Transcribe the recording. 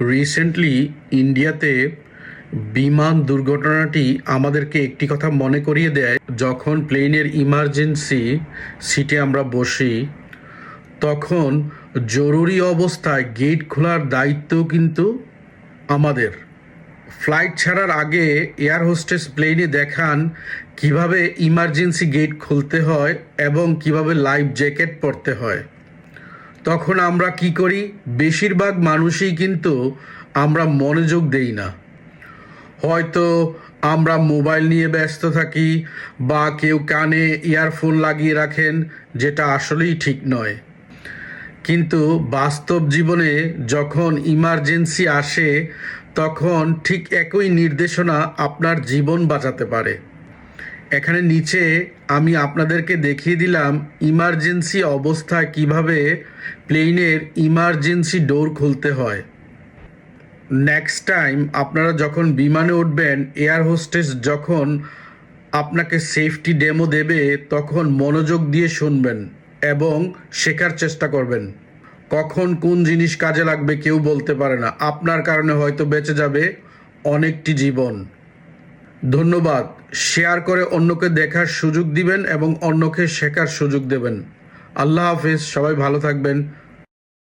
Recently ইন্ডিয়াতে বিমান দুর্ঘটনাটি আমাদেরকে একটি কথা মনে করিয়ে দেয়। যখন প্লেনের ইমার্জেন্সি সিটে আমরা বসি, তখন জরুরি অবস্থায় গেট খোলার দায়িত্ব কিন্তু আমাদের। ফ্লাইট ছাড়ার আগে এয়ার হোস্টেস প্লেনে দেখান কীভাবে ইমার্জেন্সি গেট খুলতে হয় এবং কীভাবে লাইফ জ্যাকেট পরতে হয়। তখন আমরা কি করি? বেশিরভাগ মানুষই কিন্তু আমরা মনোযোগ দেই না। হয়তো আমরা মোবাইল নিয়ে ব্যস্ত থাকি বা কেউ কানে ইয়ারফোন লাগিয়ে রাখেন, যেটা আসলেই ঠিক নয়। কিন্তু বাস্তব জীবনে যখন ইমার্জেন্সি আসে, তখন ঠিক একই নির্দেশনা আপনার জীবন বাঁচাতে পারে। এখানে নিচে আমি আপনাদেরকে দেখিয়ে দিলাম ইমার্জেন্সি অবস্থায় কীভাবে প্লেনের ইমার্জেন্সি ডোর খুলতে হয়। নেক্সট টাইম আপনারা যখন বিমানে উঠবেন, এয়ার হোস্টেস যখন আপনাকে সেফটি ডেমো দেবে, তখন মনোযোগ দিয়ে শুনবেন এবং শেখার চেষ্টা করবেন। কখন কোন জিনিস কাজে লাগবে কেউ বলতে পারে না। আপনার কারণে হয়তো বেঁচে যাবে অনেকটি জীবন। ধন্যবাদ। শেয়ার করে অন্যকে দেখার সুযোগ দিবেন এবং অন্যকে শেখার সুযোগ দেবেন। আল্লাহ হাফিজ, সবাই ভালো থাকবেন।